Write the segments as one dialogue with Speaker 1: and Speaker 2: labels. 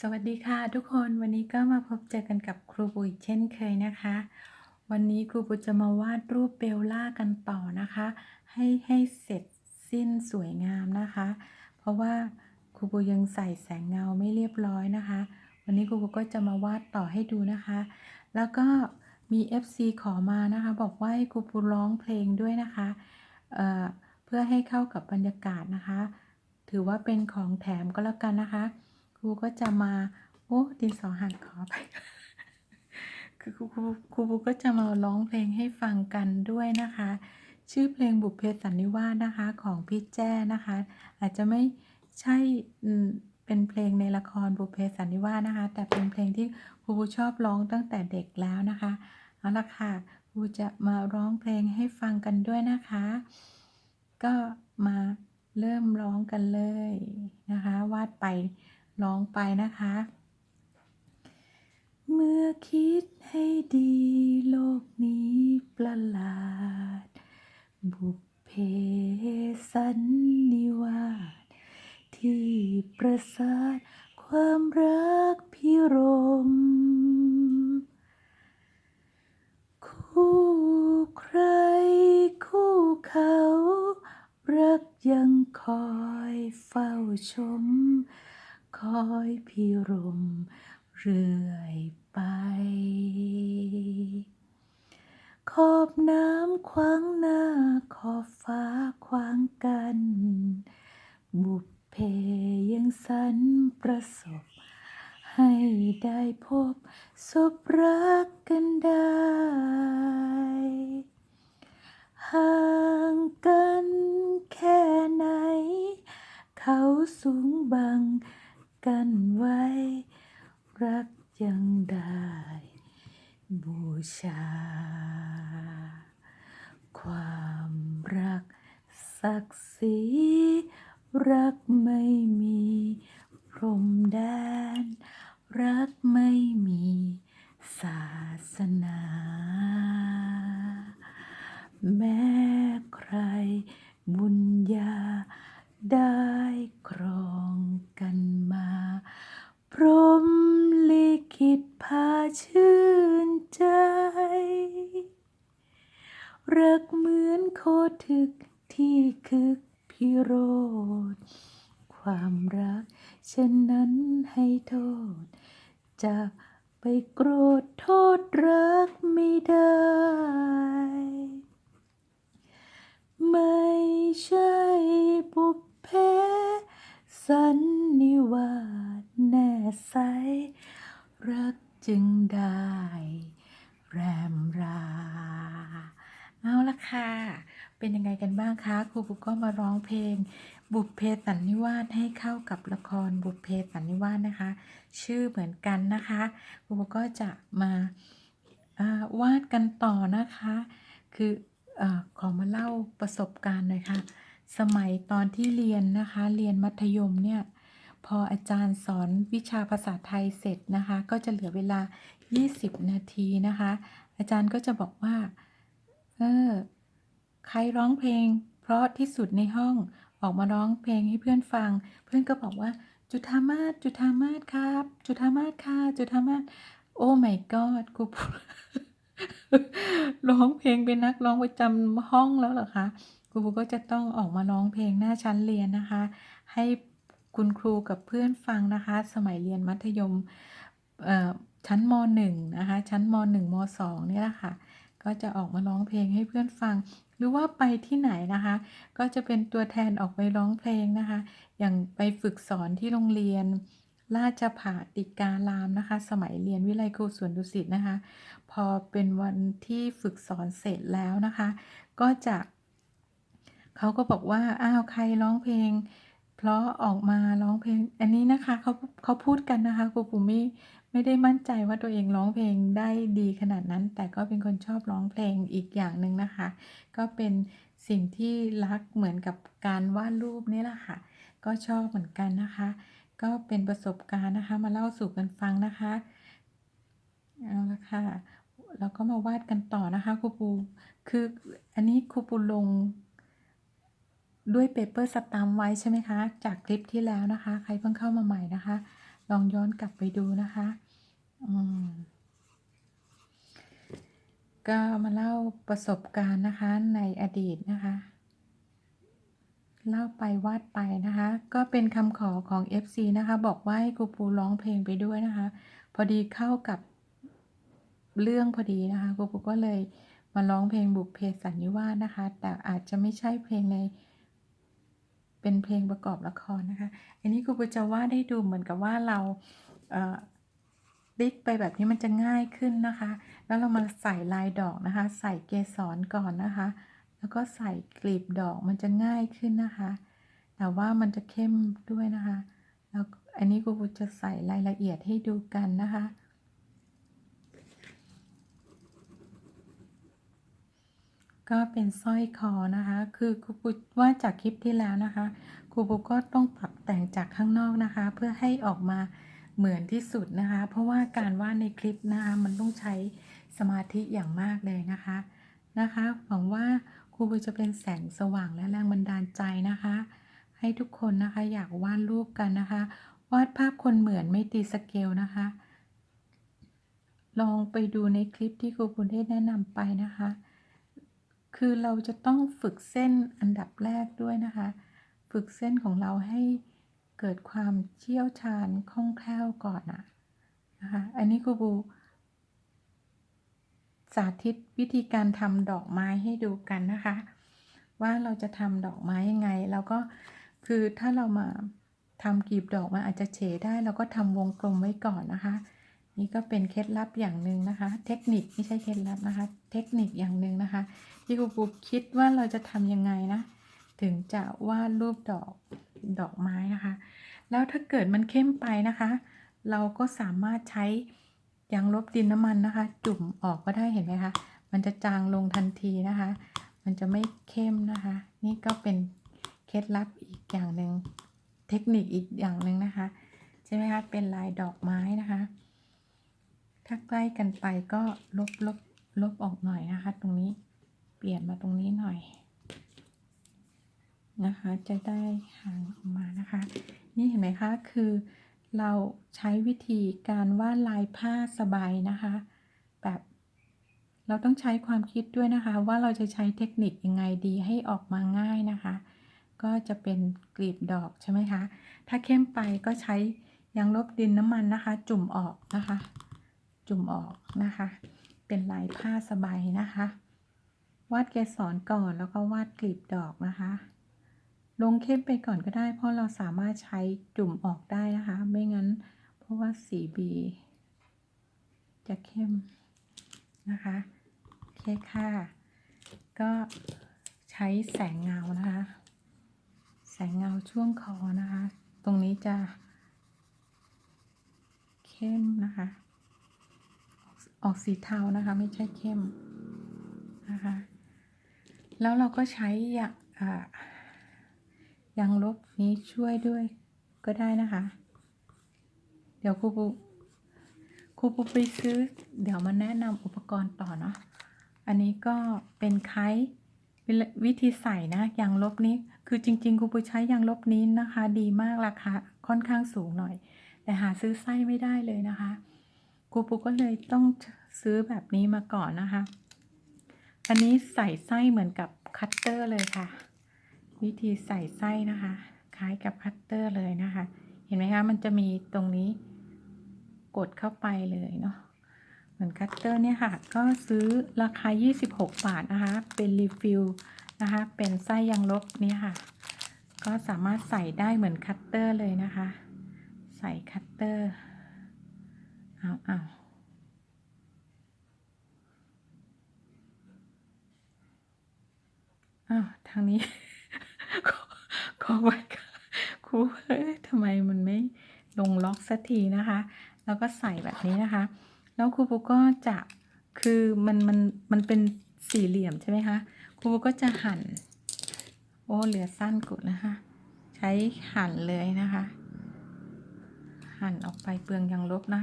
Speaker 1: สวัสดีค่ะทุกคนวันนี้ก็มาพบเจอกันกับครูปุ๋ยเช่นเคยนะคะ วันนี้ครูปุ๋ยจะมาวาดรูปเบลล่ากันต่อนะคะ ให้ให้เสร็จสิ้นสวยงามนะคะ เพราะว่าครูปุ๋ยยังใส่แสงเงาไม่เรียบร้อยนะคะ วันนี้ครูปุ๋ยก็จะมาวาดต่อให้ดูนะคะ แล้วก็มี FC ขอมานะคะ บอกว่าให้ครูปุ๋ยร้องเพลงด้วยนะคะเอ่อเพื่อให้เข้ากับบรรยากาศนะคะ ถือว่าเป็นของแถมก็แล้วกันนะคะ รูก็จะมาโอ้ดินสอหักขอไปคือครูครูครูก็จะมาร้องเพลงให้ฟังกันด้วยนะคะ ชื่อเพลงบุพเพสันนิวาสนะคะของพี่แจ้นะคะ อาจจะไม่ใช่เป็นเพลงในละครบุพเพสันนิวาสนะคะ แต่เป็นเพลงที่ครูชอบร้องตั้งแต่เด็กแล้วนะคะเอาละค่ะครูจะมาร้องเพลงให้ฟังกันด้วยนะคะ ก็มาเริ่มร้องกันเลยนะคะ วาดไป ร้องไปนะคะ เมื่อคิดให้ดีโลกนี้ประหลาด บุพเพสันนิวาสที่ประสาทความรักพิรม คู่ใครคู่เขา รักยังคอยเฝ้าชม คอยพิรมเรื่อยไป ขอบน้ำขวางหน้า ขอบฟ้าขวางกัน บุพเพยังสันประสบ ให้ได้พบสบรักกันได้ ห่างกันแค่ไหน เขาสูงบังกันไว้ รักยังได้ บูชา ความรักศักดิ์ศรีรักไม่มีพรมแดน รักไม่มีศาสนา แม้ใครบุญญาได้ครองกันมา พรมลิขิตพาชื่นใจ รักเหมือนโคทึกที่คึกพิโรธ ความรักเช่นนั้นให้โทษ จะไปโกรธโทษรักไม่ได้ ไม่ใช่บุพเพสันนิวาสแน่ ใส รักจึงได้ แรมรา เอาละค่ะ เป็นยังไงกันบ้างคะครูปุ๊กก็มาร้องเพลง บุพเพสันนิวาสให้เข้ากับละครบุพเพสันนิวาสนะคะ ชื่อเหมือนกันนะคะครูปุ๊กก็จะมาาวาดกันต่อนะคะ คืออขอมาเล่าประสบการณ์หน่อยค่ะสมัยตอนที่เรียนนะคะ เรียนมัธยมเนี่ย พออาจารย์สอนวิชาภาษาไทยเสร็จนะคะ ก็จะเหลือเวลา 20 นาทีนะคะ อาจารย์ก็จะบอกว่าเออใครร้องเพลง เพราะที่สุดในห้องออกมาร้องเพลงให้เพื่อนฟัง เพื่อนก็บอกว่า จุธามาศจุธามาศครับ จุธามาศค่ะจุธามาศโอ้ my god ครูพูดร้องเพลงเป็นนักร้องประจำห้องแล้วเหรอคะครูก็จะต้องออกมาร้องเพลงหน้าชั้นเรียนนะคะ ให้ คุณครูกับเพื่อนฟังนะคะ สมัยเรียนมัธยมชั้นม .1 นะคะ ชั้นม .1 ม .2 นี่แหละค่ะ ก็จะออกมาร้องเพลงให้เพื่อนฟัง หรือว่าไปที่ไหนนะคะ ก็จะเป็นตัวแทนออกไปร้องเพลงนะคะ อย่างไปฝึกสอนที่โรงเรียนราชผาติการามนะคะ สมัยเรียนวิไลครูสวนดุสิตนะคะ พอเป็นวันที่ฝึกสอนเสร็จแล้วนะคะ ก็จะเขาก็บอกว่า อ้าว ใครร้องเพลง เพราะออกมาร้องเพลง อันนี้นะคะเขาเขาพูดกันนะคะครูปูไม่ไม่ได้มั่นใจว่าตัวเองร้องเพลงได้ดีขนาดนั้น แต่ก็เป็นคนชอบร้องเพลงอีกอย่างหนึ่งนะคะ ก็เป็นสิ่งที่รักเหมือนกับการวาดรูปนี่แหละค่ะ ก็ชอบเหมือนกันนะคะ ก็เป็นประสบการณ์นะคะมาเล่าสู่กันฟังนะคะเอาละค่ะเราก็มาวาดกันต่อนะคะครูปูคืออันนี้ครูปูลง ด้วยเปเปอร์สตัมไว้ใช่ไหมคะ จากคลิปที่แล้วนะคะ ใครเพิ่งเข้ามาใหม่นะคะ ลองย้อนกลับไปดูนะคะอืมก็มาเล่าประสบการณ์นะคะในอดีตนะคะ เล่าไปวาดไปนะคะ ก็เป็นคำขอของ FC นะคะ บอกว่าให้ครูปูร้องเพลงไปด้วยนะคะ พอดีเข้ากับเรื่องพอดีนะคะครูปูก็เลยมาร้องเพลงบุพเพสันนิวาสนะคะ แต่อาจจะไม่ใช่เพลงใน เป็นเพลงประกอบละครนะคะ อันนี้ครูปูจะวาดให้ดูเหมือนกับว่าเราติ๊กไปแบบนี้มันจะง่ายขึ้นนะคะ แล้วเรามาใส่ลายดอกนะคะ ใส่เกสรก่อนนะคะ แล้วก็ใส่กลีบดอกมันจะง่ายขึ้นนะคะ แต่ว่ามันจะเข้มด้วยนะคะ แล้วอันนี้ครูปูจะใส่รายละเอียดให้ดูกันนะคะ ก็เป็นสร้อยคอนะคะ คือครูปูว่าจากคลิปที่แล้วนะคะครูปูก็ต้องปรับแต่งจากข้างนอกนะคะ เพื่อให้ออกมาเหมือนที่สุดนะคะ เพราะว่าการวาดในคลิปนะคะมันต้องใช้สมาธิอย่างมากเลยนะคะนะคะหวังว่าครูปูจะเป็นแสงสว่างและแรงบันดาลใจนะคะ ให้ทุกคนนะคะอยากวาดรูปกันนะคะ วาดภาพคนเหมือนไม่ตีสเกลนะคะ ลองไปดูในคลิปที่ครูปูได้แนะนำไปนะคะ คือเราจะต้องฝึกเส้นอันดับแรกด้วยนะคะ ฝึกเส้นของเราให้เกิดความเชี่ยวชาญคล่องแคล่วก่อนนะนะคะ อันนี้ครูบูสาธิตวิธีการทำดอกไม้ให้ดูกันนะคะ ว่าเราจะทำดอกไม้ยังไง แล้วก็คือถ้าเรามาทำกลีบดอกมันอาจจะเฉได้ เราก็ทำวงกลมไว้ก่อนนะคะ นี่ก็เป็นเคล็ดลับอย่างหนึ่งนะคะ เทคนิคไม่ใช่เคล็ดลับนะคะ เทคนิคอย่างหนึ่งนะคะ ที่ครูปูคิดว่าเราจะทำยังไงนะ ถึงจะวาดรูปดอกดอกไม้นะคะ แล้วถ้าเกิดมันเข้มไปนะคะ เราก็สามารถใช้ยางลบดินน้ำมันนะคะ จุ่มออกก็ได้เห็นไหมคะ มันจะจางลงทันทีนะคะ มันจะไม่เข้มนะคะ นี่ก็เป็นเคล็ดลับอีกอย่างหนึ่งเทคนิคอีกอย่างหนึ่งนะคะ ใช่ไหมคะ เป็นลายดอกไม้นะคะ ถ้าใกล้กันไปก็ลบลบลบออกหน่อยนะคะ ตรงนี้เปลี่ยนมาตรงนี้หน่อยนะคะ จะได้ห่างออกมานะคะ นี่เห็นไหมคะ คือเราใช้วิธีการวาดลายผ้าสบายนะคะ แบบเราต้องใช้ความคิดด้วยนะคะ ว่าเราจะใช้เทคนิคยังไงดีให้ออกมาง่ายนะคะ ก็จะเป็นกลีบดอกใช่ไหมคะ ถ้าเข้มไปก็ใช้ยางลบดินน้ำมันนะคะ จุ่มออกนะคะ จุ่มออกนะคะ เป็นลายผ้าสบายนะคะ วาดเกสรก่อนแล้วก็วาดกลีบดอกนะคะ ลงเข้มไปก่อนก็ได้ เพราะเราสามารถใช้จุ่มออกได้นะคะ ไม่งั้น เพราะว่าสีบีจะเข้มนะคะโอเคค่ะ ก็ใช้แสงเงานะคะ แสงเงาช่วงคอนะคะ ตรงนี้จะเข้มนะคะ ออกสีเทานะคะ ไม่ใช่เข้มนะคะ แล้วเราก็ใช้ยาอ่ายางลบนี้ช่วยด้วยก็ได้นะคะ เดี๋ยวครูปูครูปูไปซื้อ เดี๋ยวมาแนะนำอุปกรณ์ต่อเนาะอันนี้ก็เป็นไคต์วิธีใส่นะยางลบนี้คือจริงๆครูปูใช้ยางลบนี้นะคะ ดีมากราคาค่อนข้างสูงหน่อย แต่หาซื้อไส้ไม่ได้เลยนะคะ ครูปูก็เลยต้องซื้อแบบนี้มาก่อนนะคะ อันนี้ใส่ไส้เหมือนกับคัตเตอร์เลยค่ะ วิธีใส่ไส้นะคะ คล้ายกับคัตเตอร์เลยนะคะ เห็นไหมคะ มันจะมีตรงนี้กดเข้าไปเลยเนาะ เหมือนคัตเตอร์เนี่ยค่ะ ก็ซื้อราคา 26 บาทนะคะ เป็นรีฟิลนะคะ เป็นไส้ยางลบเนี่ยค่ะ ก็สามารถใส่ได้เหมือนคัตเตอร์เลยนะคะ ใส่คัตเตอร์ เอาเอาอ้าวทางนี้ขอไว้ค่ะครูเอ้ยทำไมมันไม่ลงล็อกสักทีนะคะ แล้วก็ใส่แบบนี้นะคะ แล้วครูปูก็จะคือมันมันมันเป็นสี่เหลี่ยมใช่ไหมคะครูปูก็จะหั่น โอ้เหลือสั้นกุดนะคะ ใช้หั่นเลยนะคะ หั่นออกไปเปลืองยางลบนะ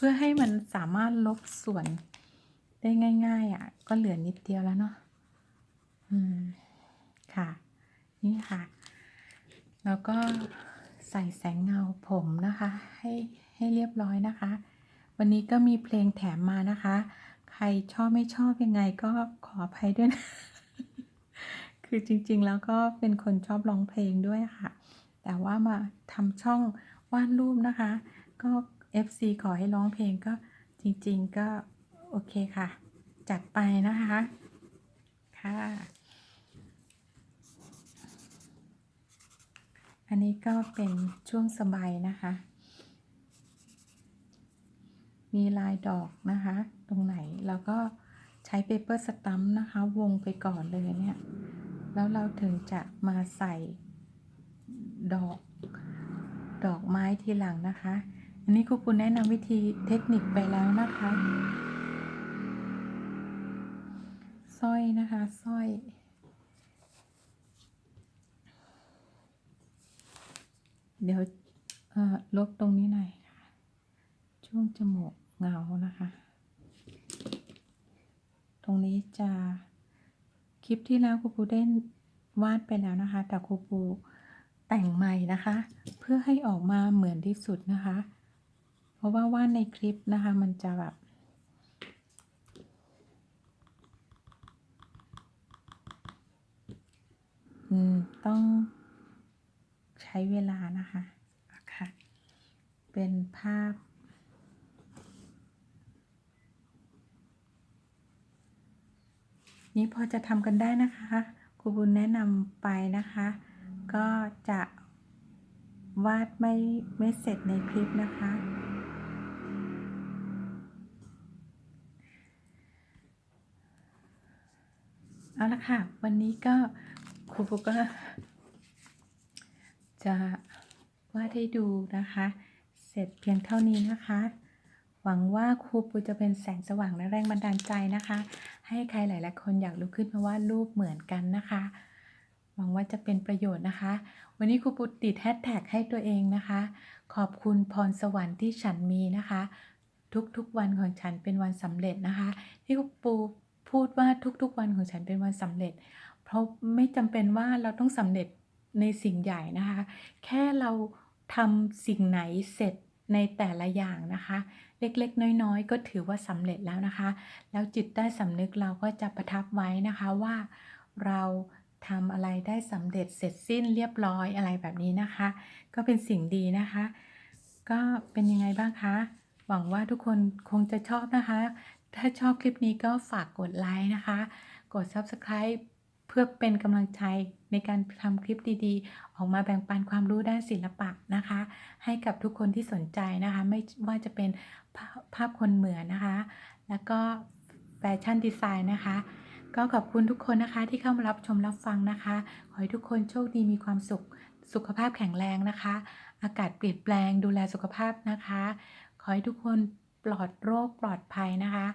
Speaker 1: เพื่อให้มันสามารถลบส่วนได้ง่าย ๆอะ ก็เหลือนิดเดียวแล้วเนาะอืมค่ะ นี่ค่ะ แล้วก็ใส่แสงเงาผมนะคะ ให้ให้เรียบร้อยนะคะ วันนี้ก็มีเพลงแถมมานะคะ ใครชอบไม่ชอบยังไงก็ขออภัยด้วยนะคือจริงๆแล้วก็เป็นคนชอบร้องเพลงด้วยค่ะ แต่ว่ามาทำช่องวาดรูปนะคะ ก็ FC ขอให้ร้องเพลงก็จริง ๆ ก็โอเคค่ะ จัดไปนะคะ ค่ะ อันนี้ก็เป็นช่วงสบายนะคะ มีลายดอกนะคะ ตรงไหนแล้วก็ใช้เปเปอร์สตัมนะคะ วงไปก่อนเลยเนี่ย แล้วเราถึงจะมาใส่ดอกดอกไม้ทีหลังนะคะ อันนี้ครูปูแนะนำวิธีเทคนิคไปแล้วนะคะสร้อยนะคะสร้อย เดี๋ยวลบตรงนี้หน่อยค่ะ ช่วงจมูกเงานะคะ ตรงนี้จะคลิปที่แล้วครูปูได้วาดไปแล้วนะคะ แต่ครูปูแต่งใหม่นะคะ เพื่อให้ออกมาเหมือนที่สุดนะคะ เพราะว่าวาดในคลิปนะคะมันจะแบบอืมต้องใช้เวลานะคะค่ะเป็นภาพ นี้พอจะทำกันได้นะคะครูบุญแนะนำไปนะคะ ก็จะวาดไม่ไม่เสร็จในคลิปนะคะ เอาละค่ะ วันนี้ก็ครูปุก็ จะวาดให้ดูนะคะ เสร็จเพียงเท่านี้นะคะ หวังว่าครูปูจะเป็นแสงสว่างและแรงบันดาลใจนะคะ ให้ใครหลาย ๆ คนอยากลุกขึ้นมาวาดรูปเหมือนกันนะคะ หวังว่าจะเป็นประโยชน์นะคะ วันนี้ครูปูติดแฮชแท็กให้ตัวเองนะคะ ขอบคุณพรสวรรค์ที่ฉันมีนะคะ ทุกๆวันของฉันเป็นวันสำเร็จนะคะ ที่ครูปู พูดว่าทุกๆวันของฉันเป็นวันสำเร็จ เพราะไม่จำเป็นว่าเราต้องสำเร็จในสิ่งใหญ่นะคะ แค่เราทำสิ่งไหนเสร็จในแต่ละอย่างนะคะ เล็กๆ น้อยๆ ก็ถือว่าสำเร็จแล้วนะคะ แล้วจิตใต้สำนึกเราก็จะประทับไว้นะคะว่าเราทำอะไรได้สำเร็จเสร็จสิ้นเรียบร้อยอะไรแบบนี้นะคะ ก็เป็นสิ่งดีนะคะ ก็เป็นยังไงบ้างคะ หวังว่าทุกคนคงจะชอบนะคะ ถ้าชอบคลิปนี้ก็ฝากกดไลค์นะคะ กด Subscribe เพื่อเป็นกำลังใจในการทำคลิปดีๆ ออกมาแบ่งปันความรู้ด้านศิลปะนะคะ ให้กับทุกคนที่สนใจนะคะ ไม่ว่าจะเป็นภาพคนเหมือนนะคะ แล้วก็แฟชั่นดีไซน์นะคะ ก็ขอบคุณทุกคนนะคะที่เข้ามารับชมรับฟังนะคะ ขอให้ทุกคนโชคดีมีความสุข สุขภาพแข็งแรงนะคะ อากาศเปลี่ยนแปลงดูแลสุขภาพนะคะ ขอให้ทุกคน ลอดโรคปลอดภัยนะคะ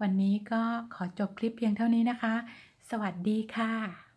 Speaker 1: วันนี้ก็ขอจบคลิปเพียงเท่านี้นะคะ สวัสดีค่ะ